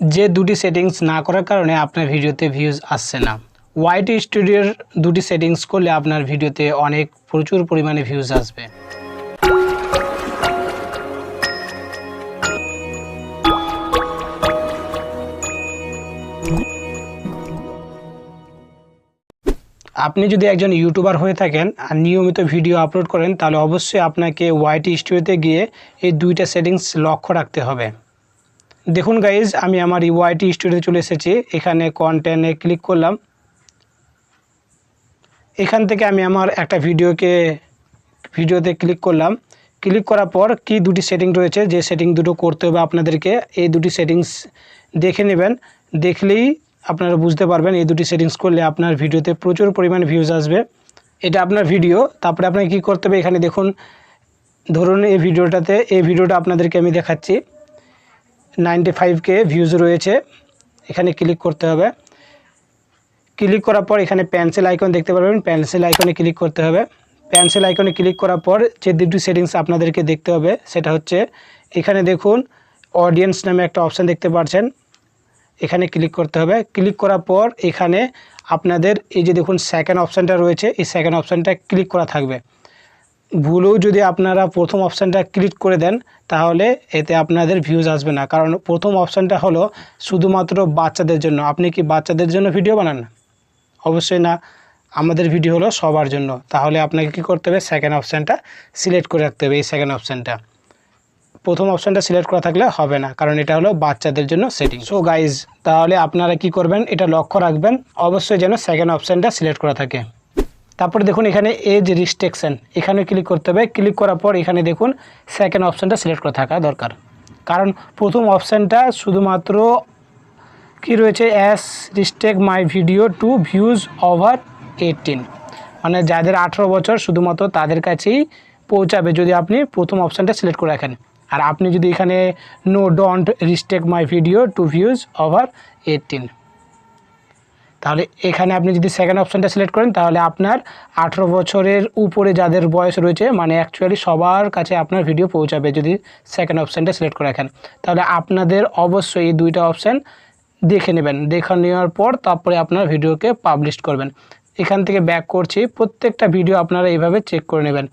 যে দুটি সেটিংস না করার কারণে আপনার ভিডিওতে ভিউজ আসছে না। ওয়াইটি স্টুডিওর দুটি সেটিংস করলে আপনার ভিডিওতে অনেক প্রচুর পরিমাণে ভিউজ আসবে। আপনি যদি একজন ইউটিউবার হয়ে থাকেন আর নিয়মিত ভিডিও আপলোড করেন, তাহলে অবশ্যই আপনাকে ওয়াইটি স্টুডিওতে গিয়ে এই দুইটা সেটিংস লক্ষ্য রাখতে হবে। দেখুন গাইজ আমি আমার ওয়াইটি স্টুডিওতে চলে এসেছি। এখানে কন্টেন্টে ক্লিক করলাম। এখান থেকে আমি আমার একটা ভিডিওকে ভিডিওতে ক্লিক করলাম। ক্লিক করার পর কি দুটি সেটিং রয়েছে? যে সেটিং দুটো করতে হবে আপনাদেরকে। এই দুটি সেটিংস দেখে নেবেন। দেখলেই আপনারা বুঝতে পারবেন এই দুটি সেটিংস করলে আপনার ভিডিওতে প্রচুর পরিমাণে ভিউজ আসবে। এটা আপনার ভিডিও তারপরে আপনাকে কী করতে হবে? এখানে দেখুন, ধরুন এই ভিডিওটাতে এই ভিডিওটা আপনাদেরকে আমি দেখাচ্ছি। নাইনটি ফাইভকে ভিউজ রয়েছে। এখানে ক্লিক করতে হবে। ক্লিক করার পর এখানে পেন্সিল আইকন দেখতে পারবেন। পেন্সিল আইকনে ক্লিক করতে হবে। পেন্সিল আইকনে ক্লিক করার পর যে দুটি সেটিংস আপনাদেরকে দেখতে হবে, সেটা হচ্ছে এখানে দেখুন অডিয়েন্স নামে একটা অপশান দেখতে পাচ্ছেন। এখানে ক্লিক করতে হবে। ক্লিক করার পর এখানে আপনাদের এই যে দেখুন সেকেন্ড অপশানটা রয়েছে, এই সেকেন্ড অপশানটা ক্লিক করা থাকবে। ভুলেও যদি আপনারা প্রথম অপশানটা ক্লিক করে দেন, তাহলে এতে আপনাদের ভিউজ আসবে না। কারণ প্রথম অপশানটা হলো শুধুমাত্র বাচ্চাদের জন্য। আপনি কি বাচ্চাদের জন্য ভিডিও বানান? অবশ্যই না। আমাদের ভিডিও হলো সবার জন্য। তাহলে আপনাকে কি করতে হবে? সেকেন্ড অপশানটা সিলেক্ট করে রাখতে হবে, এই সেকেন্ড অপশানটা প্রথম অপশানটা সিলেক্ট করা থাকলে হবে না, কারণ এটা হলো বাচ্চাদের জন্য সেটিং সো গাইজ তাহলে আপনারা কি করবেন? এটা লক্ষ্য রাখবেন। অবশ্যই যেন সেকেন্ড অপশানটা সিলেক্ট করা থাকে। তারপরে দেখুন এখানে এজ রিস্ট্রিকশন এখানে ক্লিক করতে হবে। ক্লিক করার পর এখানে দেখুন সেকেন্ড অপশানটা সিলেক্ট করে থাকা দরকার। কারণ প্রথম অপশানটা শুধুমাত্র কি রয়েছে? As restrict my video to views over eighteen মানে যাদের আঠেরো বছর শুধুমাত্র তাদের কাছেই পৌঁছাবে যদি আপনি প্রথম অপশানটা সিলেক্ট করে রাখেন। আর আপনি যদি এখানে no don't restrict my video to views over eighteen তাহলে এখানে আপনি যদি সেকেন্ড অপশানটা সিলেক্ট করেন, তাহলে আপনার আঠেরো বছরের উপরে যাদের বয়স রয়েছে মানে অ্যাকচুয়ালি সবার কাছে আপনার ভিডিও পৌঁছাবে যদি সেকেন্ড অপশানটা সিলেক্ট করে রাখেন। তাহলে আপনাদের অবশ্যই এই দুইটা অপশান দেখে নেবেন। দেখে নেওয়ার পর তারপরে আপনার ভিডিওকে পাবলিশ করবেন। এখান থেকে ব্যাক করছি, প্রত্যেকটা ভিডিও আপনারা এইভাবে চেক করে নেবেন।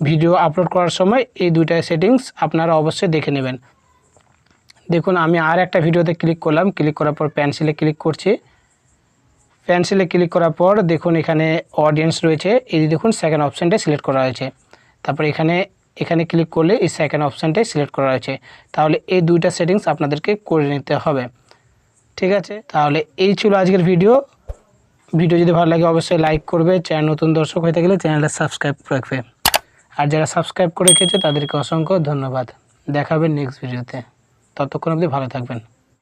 ভিডিও আপলোড করার সময় এই দুইটা সেটিংস আপনারা অবশ্যই দেখে নেবেন। দেখুন, আমি আর একটা ভিডিওতে ক্লিক করলাম। ক্লিক করার পর পেন্সিলে ক্লিক করছি। পেন্সিলে ক্লিক করার পর দেখুন এখানে অডিয়েন্স রয়েছে। এই দেখুন সেকেন্ড অপশানটাই সিলেক্ট করা হয়েছে। তারপর এখানে এখানে ক্লিক করলে এই সেকেন্ড অপশানটাই সিলেক্ট করা হয়েছে। তাহলে এই দুইটা সেটিংস আপনাদেরকে করে নিতে হবে। ঠিক আছে? তাহলে এই ছিল আজকের ভিডিও ভিডিও যদি ভালো লাগে অবশ্যই লাইক করবে। চ্যানেল নতুন দর্শক হয়ে থাকলে চ্যানেলটা সাবস্ক্রাইব রাখবে। আর যারা সাবস্ক্রাইব করে রেখেছে তাদেরকে অসংখ্য ধন্যবাদ। দেখাবেন নেক্সট ভিডিওতে ততক্ষণ অবধি ভালো থাকবেন।